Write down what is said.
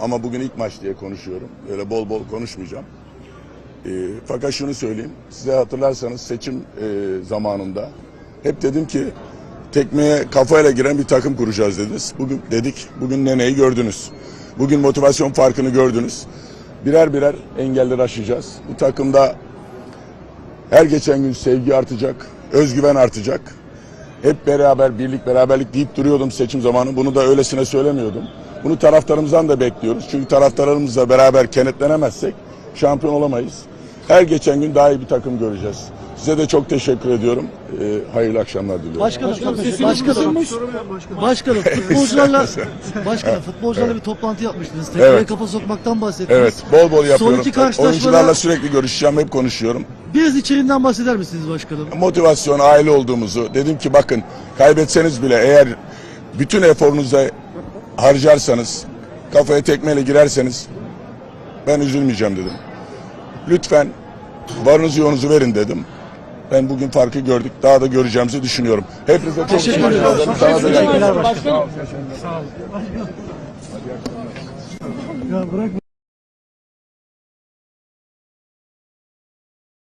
Ama bugün ilk maç diye konuşuyorum. Öyle bol bol konuşmayacağım. Ee, fakat şunu söyleyeyim. Size hatırlarsanız seçim e, zamanında hep dedim ki tekmeye kafayla giren bir takım kuracağız dediniz. Bugün dedik. Bugün neneyi gördünüz. Bugün motivasyon farkını gördünüz. Birer birer engelleri aşacağız. Bu takımda her geçen gün sevgi artacak, özgüven artacak. Hep beraber, birlik, beraberlik deyip duruyordum seçim zamanı. Bunu da öylesine söylemiyordum. Bunu taraftarımızdan da bekliyoruz. Çünkü taraftarlarımızla beraber kenetlenemezsek şampiyon olamayız. Her geçen gün daha iyi bir takım göreceğiz. Size de çok teşekkür ediyorum. Ee, hayırlı akşamlar diliyorum. Başkanım, sesiniz başkanım, duyulmuş. başkanım, futbolcularla, başkanım, futbolcularla bir toplantı yapmıştınız. Tekrar Evet. kafa sokmaktan bahsettiniz. Evet, bol bol yapıyorum. Son iki karşılaşmada Oyuncularla sürekli görüşeceğim, hep konuşuyorum. biraz içeriğinden bahseder misiniz başkanım? motivasyon, aile olduğumuzu dedim ki bakın kaybetseniz bile eğer bütün eforunuza harcarsanız, kafaya tekmeyle girerseniz ben üzülmeyeceğim dedim. Lütfen varınızı yoğunuzu verin dedim. Ben bugün farkı gördük. Daha da göreceğimizi düşünüyorum. Hepinize çok teşekkür ederim. Sana da Teşekkürler başkanım. Ya bırak